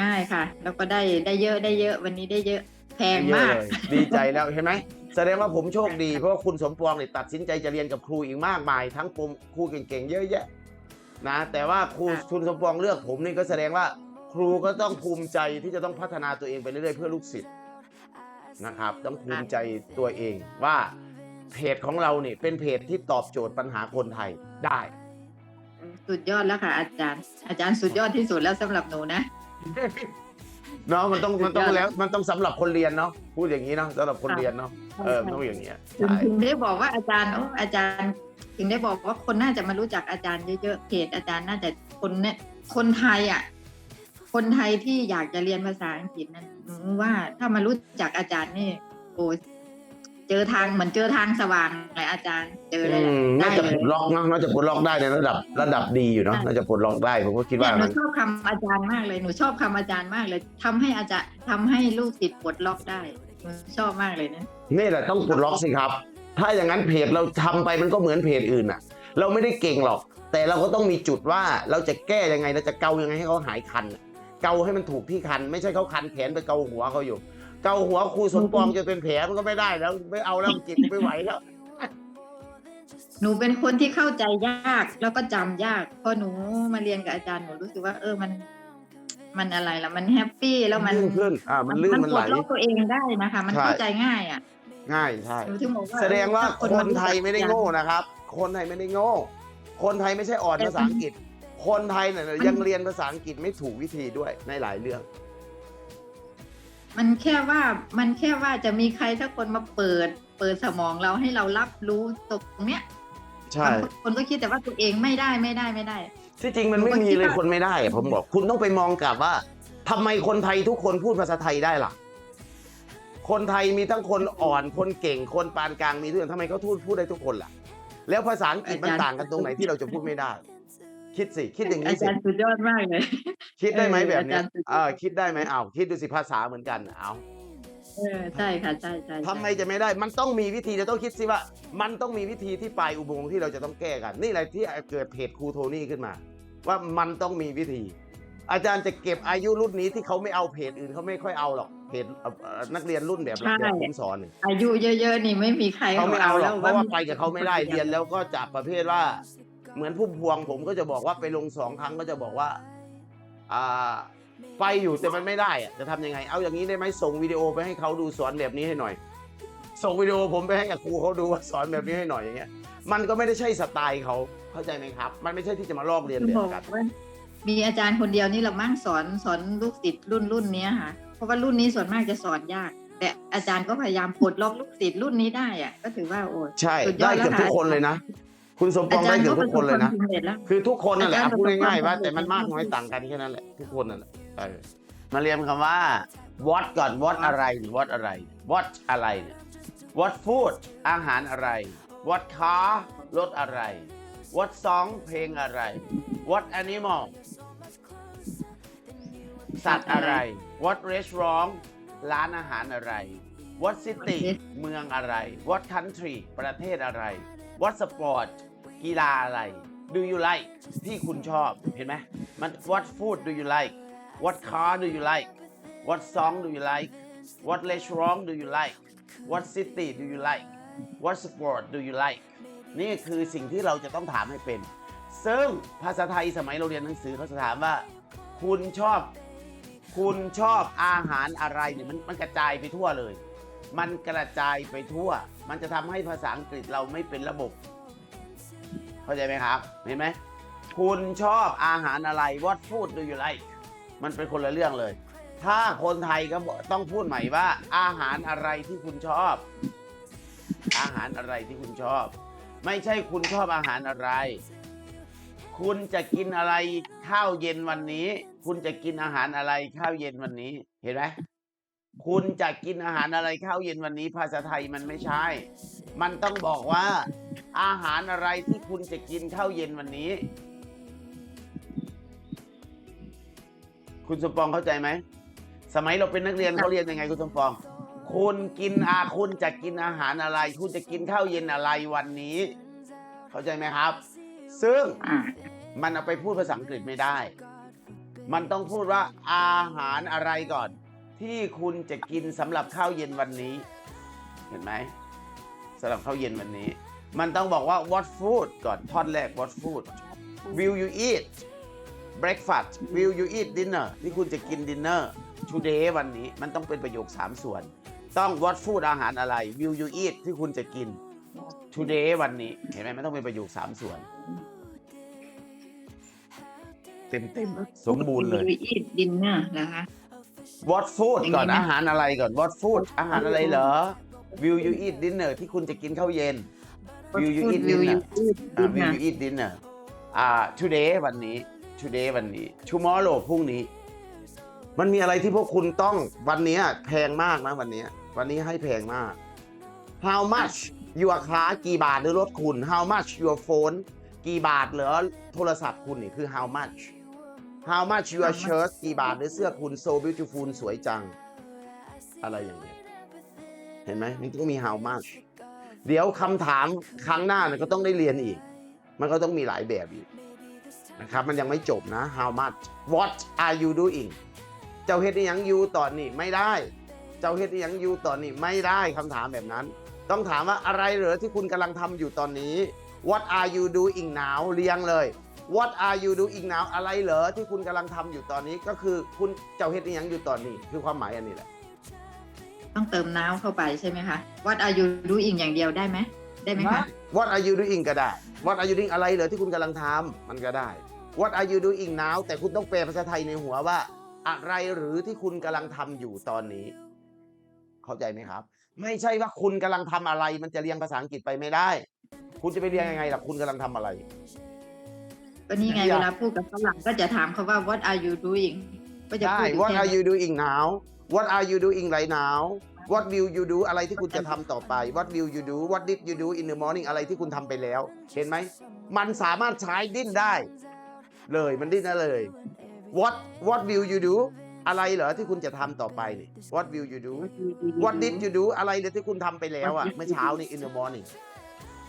ง่ายค่ะ แล้วก็ได้ได้เยอะได้เยอะ วันนี้ได้เยอะแพงเยอะมาก เลยดีใจแล้วเห็นไหมแสดงว่าผมโชคดี เพราะว่าคุณสมปองเนี่ยตัดสินใจจะเรียนกับครูอีกมากมาย ทั้งผมครูเก่งๆเยอะแยะนะแต่ว่าครูค่ะ คุณสมปองเลือกผมนี่ก็แสดงว่าครูก็ต้องภูมิใจที่จะต้องพัฒนาตัวเองไปเรื่อยๆเพื่อลูกศิษย์นะครับต้องภูมิใจตัวเองว่าเพจของเราเนี่ยเป็นเพจที่ตอบโจทย์ปัญหาคนไทยได้ สุดยอดแล้วค่ะ อาจารย์ อาจารย์สุดยอดที่สุดแล้วสำหรับหนูนะเนาะมันต้องมันต้องสุดยอดแล้วมันต้องสำหรับคนเรียนเนาะพูดอย่างนี้เนาะสำหรับคนเรียนเนาะเออมันต้องอย่างเงี้ยถึงใช่ถึงได้บอกว่าอาจารย์โอ้อาจารย์ถึงได้บอกว่าคนน่าจะมารู้จักอาจารย์เยอะๆเพจอาจารย์น่าจะคนเนี่ยคนไทยอะคนไทยที่อยากจะเรียนภาษาอังกฤษนั้นหนูว่าถ้ามารู้จักอาจารย์นี่โอ้ เจอทางเหมือนเจอทางสว่างเลยอาจารย์ เจอเลยแหละอืมได้น่าจะเลปลยดล็อกเนาะน่าจะปลดล็อกได้ในระดับระดับดีอยู่เนาะใช่น่าจะปลดล็อกได้ผมก็คิดเนี่ว่ายหนูมันชอบคำอาจารย์มากเลยหนูชอบคำอาจารย์มากเลยทำให้อาจารย์ทำให้ลูกศิษย์ปลดล็อกได้หนูชอบมากเลยนะ นี่แหละต้องปลดล็อกสิครับ ถ้าอย่างนั้นเพจเราทำไปมันก็เหมือนเพจอื่นอะเราไม่ได้เก่งหรอก แต่เราก็ต้องมีจุดว่าเราจะแก้ยังไงเราจะเกายังไงให้เขาหายคันอะเกาให้มันถูกที่คัน ไม่ใช่เขาคันแขนไปเกาหัวเขาอยู่ เกาหัวครูสมปองจะเป็นแผลมันก็ไม่ได้แล้วไม่เอาแล้วจิตไม่ไหวแล้ว หนูเป็นคนที่เข้าใจยากแล้วก็จำยากพอหนูมาเรียนกับอาจารย์หนูรู้สึกว่า เออมันมันอะไรล่ะมันแฮปปี้แล้วมันลื่นขึ้นอ่ามันลื่นมันไหลปลดล็อกตัวเองได้นะคะ มันใช่เข้าใจง่ายอะ ง่ายใช่หนูถึงบอกว่าแสดงว่าถ้คนไทยไม่ได้โง่ารู้จักนะครับ คนไทยไม่ได้โง่ คนไทยไม่ใช่อ่อนแต่ภาษาอังกฤษ คนไทยเนี่ยมันยังเรียนภาษาอังกฤษไม่ถูกวิธีด้วยในหลายเรื่อง มันแค่ว่ามันแค่ว่าจะมีใครสักคนมาเปิด เปิดสมองเราให้เรารับรู้ตรงเนี้ยใช่บางคนก็คิดแต่ว่าตัวเองไม่ได้ไม่ได้ไม่ได้ ที่จริงมันไม่มีเลยคนไม่ได้อะผมบอก คุณต้องไปมองกลับว่าทำไมคนไทยทุกคนพูดภาษาไทยได้ล่ะ คนไทยมีทั้งคนอ่อนคนเก่งคนปานกลางมีทุกอย่างทำไมเขาพูดพูดได้ทุกคนล่ะ แล้วภาษาอังกฤษมันอาจารย์ต่างกันตรงไหนที่เราจะพูดไม่ได้ คิดสิ คิดอย่างอานี้สิ จารย์สุดยอดมากเลย คิดได้ไหมเออแบบเนี้ยอาจารย์สุดยอด เออคิดได้ไหมอ้าวคิดดูสิภาษาเหมือนกันเอาเออใช่ค่ะใช่ใช่ใช่ทำไมจะไม่ได้ มันต้องมีวิธีจะต้องคิดสิว่า มันต้องมีวิธีที่ปลายอุโมงค์ที่เราจะต้องแก้กัน นี่แหละที่เกิดเพจครูโทนี่ขึ้นมา ว่ามันต้องมีวิธี อาจารย์จะเก็บอายุรุ่นนี้ที่เขาไม่เอาเพจอื่นเขาไม่ค่อยเอาหรอกเพจเอ่อเอ่อนักเรียนรุ่นแบบแบบผมสอนเนี่ย อายุเยอะๆนี่ไม่มีใครเขาไม่เอาหรอกเพราะว่าไปกับเขาไม่ได้มีเรียนแล้วก็จะประเภทว่า เหมือนผู้พวงผมก็จะบอกว่าไปลงสองครั้งก็จะบอกว่าอ่าไปอยู่แต่มันไม่ได้อะจะทำยังไง เอาอย่างนี้ได้ไหมส่งวิดีโอไปให้เขาดูสอนแบบนี้ให้หน่อย ส่งวิดีโอผมไปให้กับครูเขาดูว่าสอนแบบนี้ให้หน่อยอย่างเงี้ย มันก็ไม่ได้ใช่สไตล์เขาเข้าใจไหมครับ มันไม่ใช่ที่จะมาลอกเรียนคือแบบบอกกันว่ามีอาจารย์คนเดียวนี่เรามั่งสอนสอนลูกศิษย์รุ่นรุ่นเนี้ยค่ะ เพราะว่ารุ่นนี้ส่วนมากจะสอนยาก แต่อาจารย์ก็พยายามปลดล็อกลูกศิษย์รุ่นนี้ได้อะก็ถือว่าโอ้ยใช่สุดยอได้ดแล้วเกือบทุกค่ะคนเลยนะ คุณสมปอาองจารได้ย์เกืก็อบปทุระกสคบนคเลยวามนะสำเร็จแล้วคือทุกคนนั่นแหละอาจารย์พูดง่ายๆว่าประสบความแต่มันมากน้อยต่างกันแค่นั้นแหละทุกคนนั่นแหละเออมาเรียนคำว่า what ก่อน what อะไรหรือ what อะไร what อะไรเนี่ย what food อาหารอะไร what car รถอะไร what song เพลงอะไร what animal สัตว์อะไร what restaurant ร้านอาหารอะไร what city เมืองอะไร what country ประเทศอะไร what sport กีฬาอะไร do you like ที่คุณชอบเห็นไหมมัน what food do you like what car do you like what song do you like what restaurant do you like what city do you like what sport do you like นี่คือสิ่งที่เราจะต้องถามให้เป็น ซึ่งภาษาไทยสมัยเราเรียนหนังสือเขาจะถามว่า คุณชอบ คุณชอบอาหารอะไรเนี่ยมันมันกระจายไปทั่วเลย มันกระจายไปทั่ว มันจะทำให้ภาษาอังกฤษเราไม่เป็นระบบ เข้าใจไหมครับ เห็นไหม คุณชอบอาหารอะไร what food do you like มันเป็นคนละเรื่องเลย ถ้าคนไทยก็ต้องพูดใหม่ว่า อาหารอะไรที่คุณชอบ อาหารอะไรที่คุณชอบ ไม่ใช่คุณชอบอาหารอะไร คุณจะกินอะไรข้าวเย็นวันนี้ คุณจะกินอาหารอะไรข้าวเย็นวันนี้ เห็นไหม คุณจะกินอาหารอะไรข้าวเย็นวันนี้ภาษาไทยมันไม่ใช่ มันต้องบอกว่า อาหารอะไรที่คุณจะกินข้าวเย็นวันนี้ คุณสมปองเข้าใจไหม สมัยเราเป็นนักเรียนเขาเรียนยังไงคุณสมปอง คุณกินอาคุณจะกินอาหารอะไร คุณจะกินข้าวเย็นอะไรวันนี้ เข้าใจไหมครับ ซึ่งอ่ามันเอาไปพูดภาษาอังกฤษไม่ได้ มันต้องพูดว่าอาหารอะไรก่อน ที่คุณจะกินสำหรับข้าวเย็นวันนี้ เห็นไหมสำหรับข้าวเย็นวันนี้ มันต้องบอกว่า what food ก่อนท่อนแรก what food will you eat breakfast will you eat dinner ที่คุณจะกิน dinner today วันนี้มันต้องเป็นประโยค 3 ส่วน ต้อง what food อาหารอะไร will you eat ที่คุณจะกิน today วันนี้ เห็นไหมมันต้องเป็นประโยค 3 ส่วน เต็มเต็มๆสมบูรณ์เลยอีทดินเนอร์นะคะ what food อย่างนี้ก่อนไหมอาหารอะไรก่อน what food อาหารอะไรเหรอ will you eat dinner ที่คุณจะกินข้าวเย็น will you eat Will dinner you eat อ่า will dinner you eat dinner อ่า today วันนี้ today วันนี้ tomorrow พรุ่งนี้ มันมีอะไรที่พวกคุณต้องวันนี้แพงมากนะวันนี้ วันนี้ให้แพงมาก how much your car กี่บาทหรือรถคุณ how much your phone กี่บาทเหรอโทรศัพท์คุณนี่คือ how much how much your How much? shirt กี่บาทหรือเสื้อคุณ so beautiful สวยจัง อะไรอย่างเงี้ย เห็นไหมมันต้องมี how much เดี๋ยวคำถามครั้งหน้าเนี่ยก็ต้องได้เรียนอีก มันก็ต้องมีหลายแบบอีกนะครับ มันยังไม่จบนะ how much what are you doing เจ้าเฮ็ดอีหยังอยู่ตอนนี้ไม่ได้ เจ้าเฮ็ดอีหยังอยู่ตอนนี้ไม่ได้คำถามแบบนั้น ต้องถามว่าอะไรเหรอที่คุณกำลังทำอยู่ตอนนี้ what are you doing now เรียงเลย what are you doing now อะไรเหรอที่คุณกำลังทำอยู่ตอนนี้ก็คือคุณเจ้าเฮ็ดอีหยังอยู่ตอนนี้ คือความหมายอันนี้แหละ ต้องเติมน้ำเข้าไปใช่ไหมคะ What are you doing อย่างเดียวได้ไหม ได้ไหมคะ What are you doing ก็ได้ What are you doing อะไรเหรอที่คุณกำลังทำมันก็ได้ What are you doing now แต่คุณต้องแปลภาษาไทยในหัวว่า อะไรหรือที่คุณกำลังทำอยู่ตอนนี้ เข้าใจไหมครับ ไม่ใช่ว่าคุณกำลังทำอะไร มันจะเรียงภาษาอังกฤษไปไม่ได้ คุณจะไปเรียงยังไงล่ะคุณกำลังทำอะไร ก็นี่ไงอยากเวลาพูดกับฝรั่งก็จะถามเขาว่า What are you doing ก็จะได้ พูดอยู่ What แค่ are นั้น you doing now What are you doing right now What will you do อะไรที่คุณจะทำต่อไป What will you do What did you do in the morning อะไรที่คุณทำไปแล้ว เห็นไหม มันสามารถใช้ดิ้นได้ เลยมันดิ้นได้เลย What What will you do อะไรเหรอที่คุณจะทำต่อไปนี่ What will you do What did you do อะไรเหรอที่คุณทำไปแล้วอะ What did you เมื่อเช้านี่ in the morning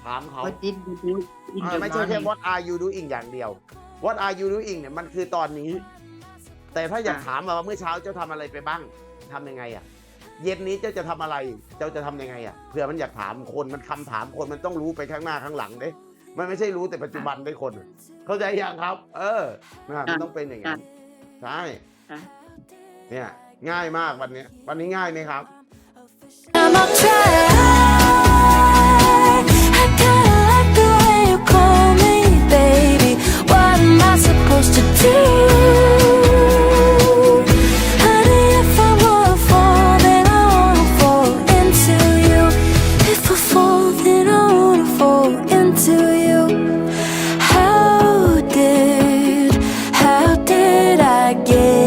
ถามเขา What did you do in อ่า the ไม่ใช่แค่ morning what are you doing อย่างเดียว what are you doing เนี่ยมันคือตอนนี้ แต่ถ้าอยากอะถามมาว่าเมื่อเช้าเจ้าทำอะไรไปบ้างทำยังไงอะ เย็นนี้เจ้าจะทำอะไร เจ้าจะทำยังไงอะเผื่อมันอยากถามคนมันคำถามคนมันต้องรู้ไปข้างหน้าข้างหลังเด้มันไม่ใช่รู้แต่ปัจจุบันได้คน เข้าใจยังครับ เออนะมันต้องเป็นอย่างนั้นใช่ค่ะ เนี่ย ง่ายมากวันเนี้ยวันนี้ง่ายไหมครับ I'm on track.